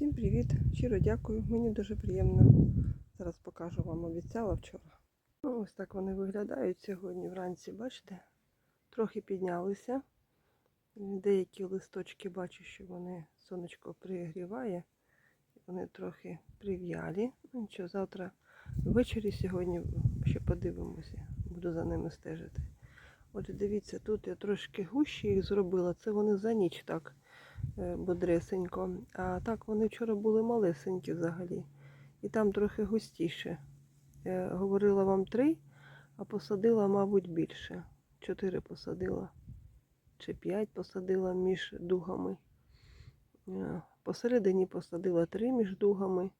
Всім привіт! Щиро дякую. Мені дуже приємно. Зараз покажу вам, обіцяла вчора. Ну, ось так вони виглядають сьогодні вранці, бачите? Трохи піднялися. Деякі листочки бачу, що вони сонечко пригріває. Вони трохи прив'ялі. Ну нічого, завтра ввечері сьогодні ще подивимося. Буду за ними стежити. Отже, дивіться, тут я трошки гущі їх зробила. Це вони за ніч так бодресенько. А так вони вчора були малесенькі взагалі. І там трохи густіше. Я говорила вам три, а посадила, мабуть, більше. Чотири посадила. Чи п'ять посадила між дугами. Е, Посередині посадила три між дугами,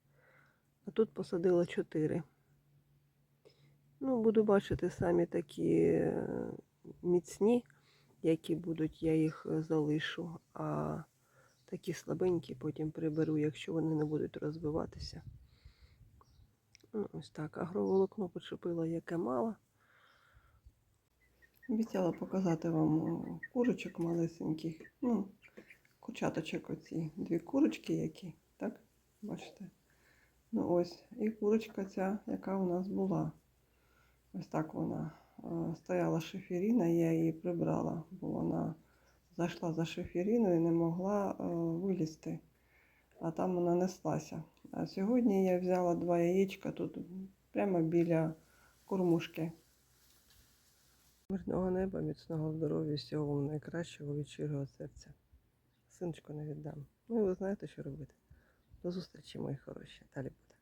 а тут посадила чотири. Ну, буду бачити самі такі е, міцні, які будуть, я їх е, залишу, а такі слабенькі потім приберу, якщо вони не будуть розвиватися. Ну, ось так. Агроволокно почепила, яке мало. Обіцяла показати вам курочок малесеньких. Ну, курчаточок оці. Дві курочки які, так? Бачите? Ну ось. І курочка ця, яка у нас була. Ось так вона е, стояла шиферіна, я її прибрала, бо вона зайшла за шиферіною і не могла е, вилізти, а там вона неслася. А сьогодні я взяла два яєчка тут прямо біля кормушки. Мирного неба, міцного здоров'я, всього вам найкращого від щирого серця. Синочку не віддам. Ну і ви знаєте, що робити. До зустрічі, мої хороші. Далі буде.